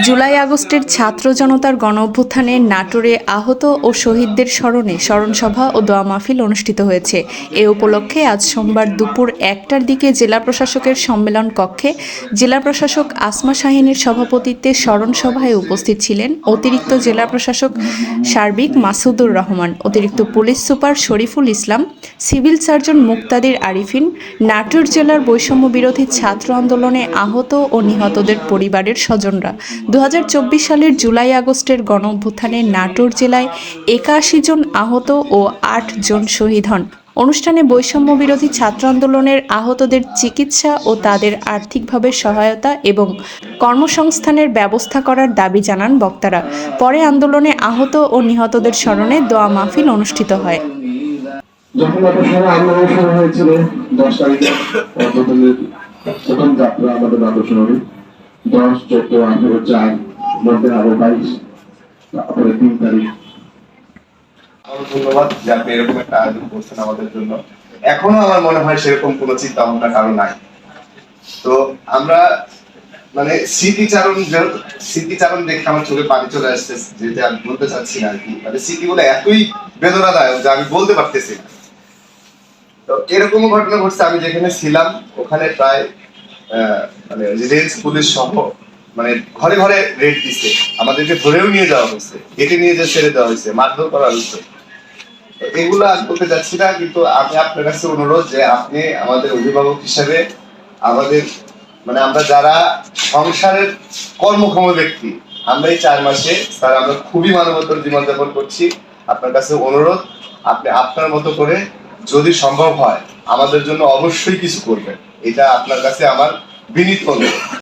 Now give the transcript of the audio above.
জুলাই আগস্টের ছাত্র জনতার গণ অভ্যুত্থানে নাটোরে আহত ও শহীদদের স্মরণে স্মরণসভা ও দোয়া মাহফিল অনুষ্ঠিত হয়েছে। এ উপলক্ষে আজ সোমবার দুপুর একটার দিকে জেলা প্রশাসকের সম্মেলন কক্ষে জেলা প্রশাসক আসমা শাহিনের সভাপতিত্বে স্মরণসভায় উপস্থিত ছিলেন অতিরিক্ত জেলা প্রশাসক সার্বিক মাসুদুর রহমান, অতিরিক্ত police super Shariful Islam, civil surgeon Muktadir Arifin, Natore জেলার বৈষম্য বিরোধী ছাত্র আন্দোলনে আহত ও নিহতদের পরিবারের স্বজনরা। দু হাজার চব্বিশ সালের জুলাই আগস্টের গণ অভ্যুত্থানে নাটোর জেলায় একাশি জন আহত ও আট জন শহীদ হন। অনুষ্ঠানে বৈষম্য বিরোধী ছাত্র আন্দোলনের আহতদের চিকিৎসা ও তাদের আর্থিকভাবে সহায়তা এবং কর্মসংস্থানের ব্যবস্থা করার দাবি জানান বক্তারা। পরে আন্দোলনে আহত ও নিহতদের স্মরণে দোয়া মাহফিল অনুষ্ঠিত হয়। যখন আন্দোলন শুরু হয়েছিল, দশ তারিখে প্রথম যাত্রা আমাদের দশ চোদ্দ আঠেরো চার মধ্যে আরও বাইশ তারপরে তিন তারিখ ধন্যবাদ যে আপনি এরকম একটা আয়োজন করছেন আমাদের জন্য এখনও আমার মনে হয় সেরকম কোনো চিন্তা ভাবনা কারও নাই তো আমরা মানে স্মৃতিচারণ স্মৃতিচারণ দেখে আমার চোখে পানি চলে আসছে যেটা আমি বলতে চাচ্ছি না আর কি মানে স্মৃতিগুলো এতই বেদনাদায়ক যে আমি বলতে পারতেছি তো এরকম ঘটনা ঘটছে আমি যেখানে ছিলাম ওখানে প্রায় মানে রেঞ্জ পুলিশ সহ মানে ঘরে ঘরে রেড দিচ্ছে। আমাদেরকে ধরেও নিয়ে যাওয়া হয়েছে কেটে নিয়ে যে ছেড়ে দেওয়া হয়েছে, মারধর করা হয়েছে। এগুলো আর বলতে যাচ্ছি না, কিন্তু আমি আপনার কাছে অনুরোধ যে আপনি আমাদের অভিভাবক হিসেবে আমাদের মানে আমরা যারা সংসারের কর্মক্ষম ব্যক্তি আমরা এই চার মাসে, স্যার, আমরা খুবই মানবতার জীবনযাপন করছি। আপনার কাছে অনুরোধ, আপনি আপনার মতো করে যদি সম্ভব হয় আমাদের জন্য অবশ্যই কিছু করবেন। এটা আপনার কাছে আমার বিনীত অনুরোধ।